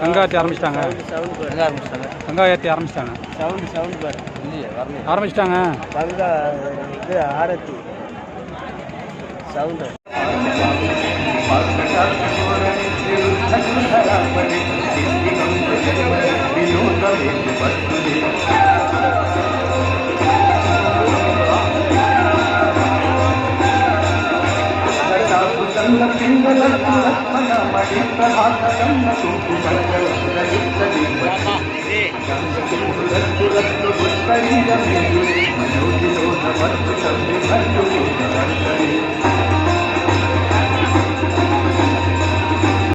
வெங்காயத்தி ஆரம்பிச்சிட்டாங்க. எங்கே ஆரம்பிச்சிட்டாங்க. வெங்காயத்தி ஆரம்பிச்சிட்டாங்க. சவுண்டு சவுண்டு பாரு. இல்லையே ஆரம்பிச்சிட்டாங்க. பங்கா இது ஆரத்தி. சவுண்டு. మనోజిలో నమస్సు సంధి